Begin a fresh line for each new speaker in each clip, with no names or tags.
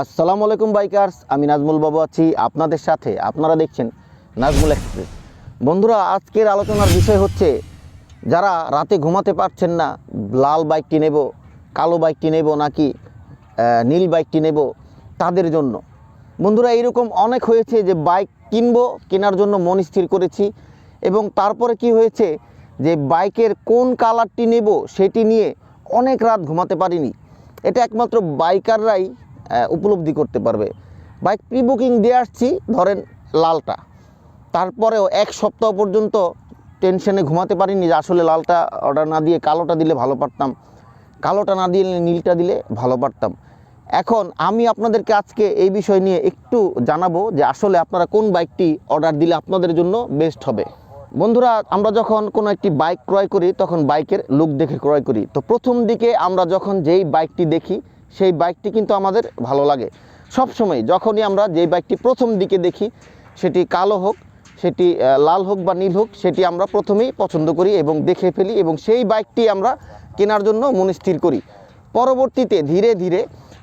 আসসালামু আলাইকুম বাইকার্স, আমি নাজমুল বাবু আছি আপনাদের সাথে। আপনারা দেখছেন নাজমুল এক্সপ্রেস। বন্ধুরা, আজকের আলোচনার বিষয় হচ্ছে, যারা রাতে ঘুমাতে পারছেন না, লাল বাইকটি নেব, কালো বাইকটি নেব নাকি নীল বাইকটি নেব, তাদের জন্য। বন্ধুরা, এইরকম অনেক হয়েছে যে বাইক কিনবো, কেনার জন্য মন স্থির করেছি এবং তারপরে কি হয়েছে যে বাইকের কোন কালারটি নেব সেটি নিয়ে অনেক রাত ঘুমাতে পারিনি। এটা একমাত্র বাইকাররাই উপলব্ধি করতে পারবে। বাইক প্রি বুকিং দিয়ে আসছি, ধরেন লালটা। তারপরেও এক সপ্তাহ পর্যন্ত টেনশনে ঘুমাতে পারিনি যে আসলে লালটা অর্ডার না দিয়ে কালোটা দিলে ভালো পারতাম। কালোটা না দিয়ে নীলটা দিলে ভালো পারতাম। এখন আমি আপনাদেরকে আজকে এই বিষয় নিয়ে একটু জানাব যে আসলে আপনারা কোন বাইকটি অর্ডার দিলে আপনাদের জন্য বেস্ট হবে। বন্ধুরা, আমরা যখন কোনো একটি বাইক ক্রয় করি, তখন বাইকের লুক দেখে ক্রয় করি। তো প্রথম দিকে আমরা যখন যেই বাইকটি দেখি সেই বাইকটি কিন্তু আমাদের ভালো লাগে। সব সময় যখনই আমরা যেই বাইকটি প্রথম দিকে দেখি, সেটি কালো হোক, সেটি লাল হোক বা নীল হোক, সেটি আমরা প্রথমেই পছন্দ করি এবং দেখে ফেলি এবং সেই বাইকটি আমরা কেনার জন্য মন স্থির করি। পরবর্তীতে ধীরে ধীরে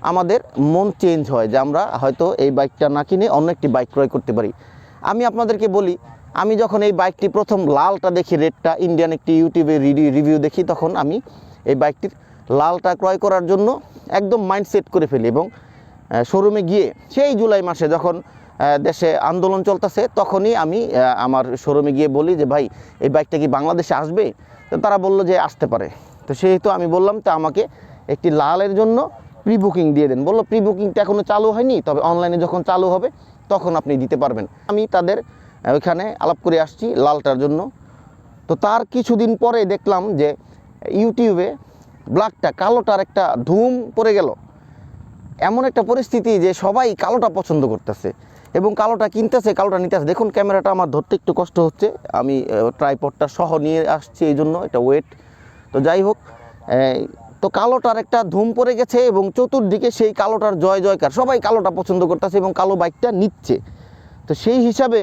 আমাদের মন চেঞ্জ হয় যে আমরা হয়তো এই বাইকটা না কিনে অন্য একটি বাইক ক্রয় করতে পারি। আমি আপনাদেরকে বলি, আমি যখন এই বাইকটি প্রথম লালটা দেখি, রেডটা, ইন্ডিয়ান একটি ইউটিউবে রিভিউ দেখি, তখন আমি এই বাইকটির লালটা ক্রয় করার জন্য একদম মাইন্ড সেট করে ফেলি এবং শোরুমে গিয়ে সেই জুলাই মাসে যখন দেশে আন্দোলন চলতেছে, তখনই আমি আমার শোরুমে গিয়ে বলি যে, ভাই, এই বাইকটা কি বাংলাদেশে আসবে? তো তারা বলল যে, আসতে পারে। তো সেহেতু আমি বললাম, তো আমাকে একটি লালের জন্য প্রি বুকিং দিয়ে দেন। বলল প্রি বুকিংটা এখনও চালু হয়নি, তবে অনলাইনে যখন চালু হবে, তখন আপনি দিতে পারবেন। আমি তাদের ওইখানে আলাপ করে আসছি লালটার জন্য। তো তার কিছুদিন পরে দেখলাম যে ইউটিউবে ব্ল্যাকটা, কালোটার একটা ধুম পড়ে গেল। এমন একটা পরিস্থিতি যে সবাই কালোটা পছন্দ করতেছে এবং কালোটা কিনতেছে, কালোটা নিতেছে। দেখুন, ক্যামেরাটা আমার ধরতে একটু কষ্ট হচ্ছে। আমি ট্রাইপডটা সহ নিয়ে আসছি এই জন্য, এটা ওয়েট তো যাই হোক তো কালোটার একটা ধুম পড়ে গেছে এবং চতুর্দিকে সেই কালোটার জয় জয়কার। সবাই কালোটা পছন্দ করতেছে এবং কালো বাইকটা নিচ্ছে। তো সেই হিসাবে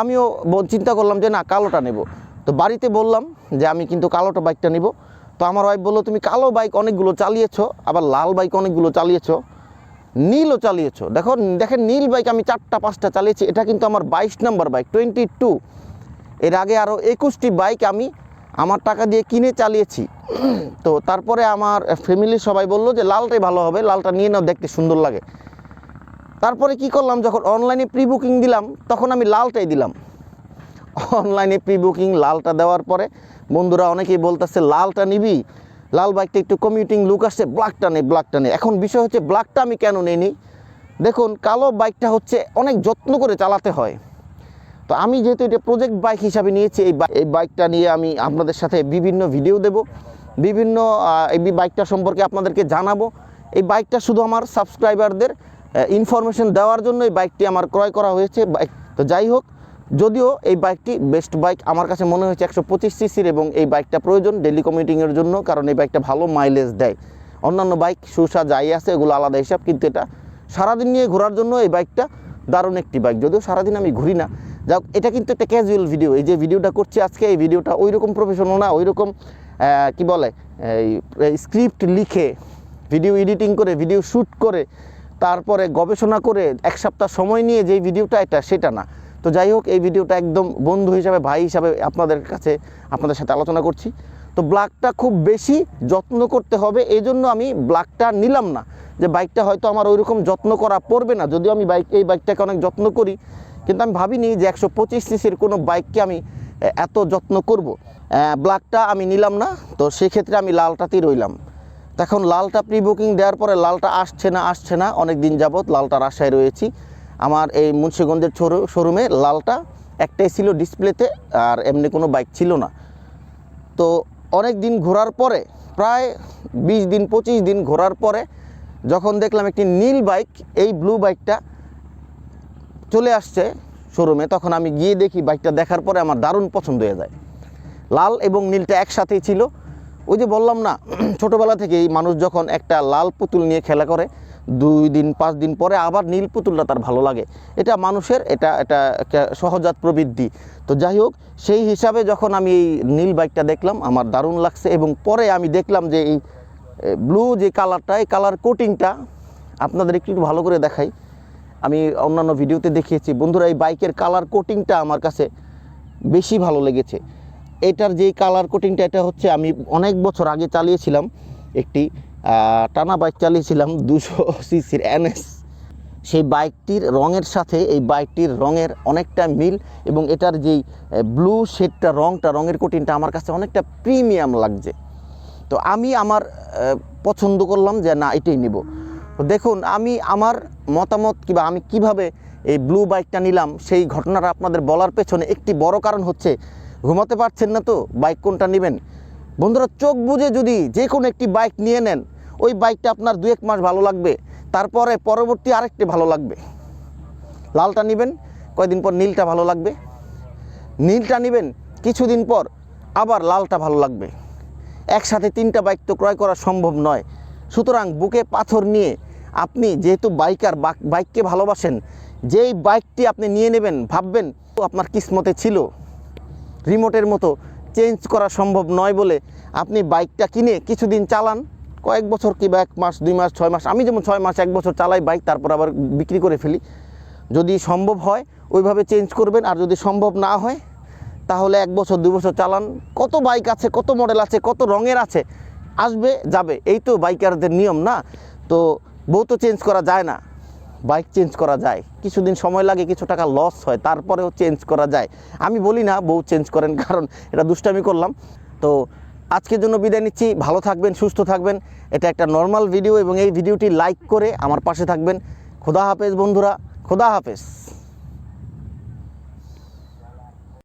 আমিও চিন্তা করলাম যে না, কালোটা নেব। তো বাড়িতে বললাম যে, আমি কিন্তু কালোটা বাইকটা নিব। তো আমার ওয়াইফ বলল, তুমি কালো বাইক অনেকগুলো চালিয়েছো, আবার লাল বাইক অনেকগুলো চালিয়েছো, নীলও চালিয়েছো। দেখো, দেখেন, নীল বাইক আমি চারটা, পাঁচটা চালিয়েছি, এটা কিন্তু আমার বাইশ নম্বর বাইক টোয়েন্টি টু এর আগে আরও একুশটি বাইক আমি আমার টাকা দিয়ে কিনে চালিয়েছি। তো তারপরে আমার ফ্যামিলির সবাই বলল যে, লালটাই ভালো হবে, লালটা নিয়ে নাও, দেখতে সুন্দর লাগে। তারপরে কি করলাম, যখন অনলাইনে প্রি বুকিং দিলাম, তখন আমি লালটাই দিলাম। অনলাইনে প্রি বুকিং লালটা দেওয়ার পরে বন্ধুরা অনেকেই বলতেছে, লালটা নিবি? লাল বাইকটা একটু কমিউটিং লুক আসছে ব্ল্যাকটা নেই ব্ল্যাকটা নেই এখন বিষয় হচ্ছে ব্ল্যাকটা আমি কেন নিইনি? দেখুন, কালো বাইকটা হচ্ছে অনেক যত্ন করে চালাতে হয়। তো আমি যেহেতু এটা প্রজেক্ট বাইক হিসাবে নিয়েছি, এই এই বাইকটা নিয়ে আমি আপনাদের সাথে বিভিন্ন ভিডিও দেব, বিভিন্ন এই বাইকটা সম্পর্কে আপনাদেরকে জানাব। এই বাইকটা শুধু আমার সাবস্ক্রাইবারদের ইনফরমেশন দেওয়ার জন্য এই বাইকটি আমার ক্রয় করা হয়েছে। বাইক তো যাই হোক যদিও এই বাইকটি বেস্ট বাইক, আমার কাছে মনে হয়েছে একশো পঁচিশ সিসির এবং এই বাইকটা প্রয়োজন ডেলি কমিউটিংয়ের জন্য, কারণ এই বাইকটা ভালো মাইলেজ দেয়। অন্যান্য বাইক সুসা যাই আছে, এগুলো আলাদা হিসাব, কিন্তু এটা সারাদিন নিয়ে ঘোরার জন্য এই বাইকটা দারুণ একটি বাইক। যদিও সারাদিন আমি ঘুরি না যাক এটা কিন্তু একটা ক্যাজুয়াল ভিডিও এই যে ভিডিওটা করছি আজকে, এই ভিডিওটা ওই রকম প্রফেশনাল না ওই রকম কি বলে, এই স্ক্রিপ্ট লিখে ভিডিও এডিটিং করে ভিডিও শ্যুট করে, তারপরে গবেষণা করে, এক সপ্তাহ সময় নিয়ে যে ভিডিওটা এটা সেটা না। তো যাই হোক, এই ভিডিওটা একদম বন্ধু হিসাবে, ভাই হিসাবে আপনাদের কাছে আপনাদের সাথে আলোচনা করছি। তো ব্ল্যাকটা খুব বেশি যত্ন করতে হবে এই জন্য আমি ব্ল্যাকটা নিলাম না। যে বাইকটা হয়তো আমার ওই রকম যত্ন করা পড়বে না, যদিও আমি বাইক, এই বাইকটাকে অনেক যত্ন করি, কিন্তু আমি ভাবিনি যে একশো পঁচিশ সিসির কোনো বাইককে আমি এত যত্ন করব। ব্ল্যাকটা আমি নিলাম না, তো সেক্ষেত্রে আমি লালটাতেই রইলাম। এখন লালটা প্রি বুকিং দেওয়ার পরে লালটা আসছে না আসছে না অনেক দিন যাবৎ লালটার আশায় রয়েছি। আমার এই মুন্সিগঞ্জের শোরুমে লালটা একটাই ছিল ডিসপ্লেতে আর এমনি কোনো বাইক ছিল না। তো অনেক দিন ঘোরার পরে, প্রায় বিশ দিন, পঁচিশ দিন ঘোরার পরে যখন দেখলাম একটি নীল বাইক, এই ব্লু বাইকটা চলে আসছে শোরুমে, তখন আমি গিয়ে দেখি বাইকটা দেখার পরে আমার দারুণ পছন্দ হয়ে যায়। লাল এবং নীলটা একসাথেই ছিল। ওই যে বললাম না, ছোটোবেলা থেকেই মানুষ যখন একটা লাল পুতুল নিয়ে খেলা করে দুই দিন, পাঁচ দিন পরে আবার নীল পুতুলটা তার ভালো লাগে। এটা মানুষের, এটা এটা সহজাত প্রবৃদ্ধি তো যাই হোক, সেই হিসাবে যখন আমি এই নীল বাইকটা দেখলাম, আমার দারুণ লাগছে এবং পরে আমি দেখলাম যে এই ব্লু যে কালারটা এই কালার কোটিংটা আপনাদের একটু ভালো করে দেখাই। আমি অন্যান্য ভিডিওতে দেখিয়েছি, বন্ধুরা, এই বাইকের কালার কোটিংটা আমার কাছে বেশি ভালো লেগেছে। এটার যেই কালার কোটিংটা এটা হচ্ছে আমি অনেক বছর আগে চালিয়েছিলাম একটি টানা বাইক চালিয়েছিলাম দুশো সিসির এনএস সেই বাইকটির রঙের সাথে এই বাইকটির রঙের অনেকটা মিল এবং এটার যেই ব্লু শেডটা রঙটা রঙের কোটিংটা আমার কাছে অনেকটা প্রিমিয়াম লাগছে। তো আমি আমার পছন্দ করলাম যে না, এটাই নিব। দেখুন, আমি আমার মতামত কিংবা আমি কীভাবে এই ব্লু বাইকটা নিলাম, সেই ঘটনাটা আপনাদের বলার পেছনে একটি বড় কারণ হচ্ছে, ঘুমাতে পারছেন না তো বাইক কোনটা নেবেন? বন্ধুরা, চোখ বুঝে যদি যে কোনো একটি বাইক নিয়ে নেন ওই বাইকটা আপনার দু এক মাস ভালো লাগবে, তারপরে পরবর্তী আরেকটি ভালো লাগবে। লালটা নেবেন, কয়দিন পর নীলটা ভালো লাগবে। নীলটা নেবেন, কিছুদিন পর আবার লালটা ভালো লাগবে। একসাথে তিনটা বাইক তো ক্রয় করা সম্ভব নয়। সুতরাং বুকে পাথর নিয়ে আপনি যেহেতু বাইকার বাইককে ভালোবাসেন, যেই বাইকটি আপনি নিয়ে নেবেন, ভাববেন তো আপনার কিসমতে ছিল। রিমোটের মতো চেঞ্জ করা সম্ভব নয় বলে আপনি বাইকটা কিনে কিছুদিন চালান। কয়েক বছর কিংবা এক মাস, দুই মাস, ছয় মাস, আমি যেমন ছয় মাস, এক বছর চালাই বাইক, তারপর আবার বিক্রি করে ফেলি। যদি সম্ভব হয়, ওইভাবে চেঞ্জ করবেন, আর যদি সম্ভব না হয়, তাহলে এক বছর, দুই বছর চালান। কত বাইক আছে, কত মডেল আছে, কত রঙের আছে, আসবে, যাবে। এই তো বাইকারদের নিয়ম না? তো বউ তো চেঞ্জ করা যায় না। বাইক চেঞ্জ করা যায়। কিছুদিন সময় লাগে, কিছু টাকা লস হয়, তারপরেও চেঞ্জ করা যায়। আমি বলি না, বউ চেঞ্জ করেন, কারণ এটা দুষ্টামি করলাম। তো আজকের জন্য বিদায় নিচ্ছি। ভালো থাকবেন, সুস্থ থাকবেন। এটা একটা নর্মাল ভিডিও এবং এই ভিডিওটি লাইক করে আমার পাশে থাকবেন। খোদা হাফেজ বন্ধুরা, খোদা হাফেজ।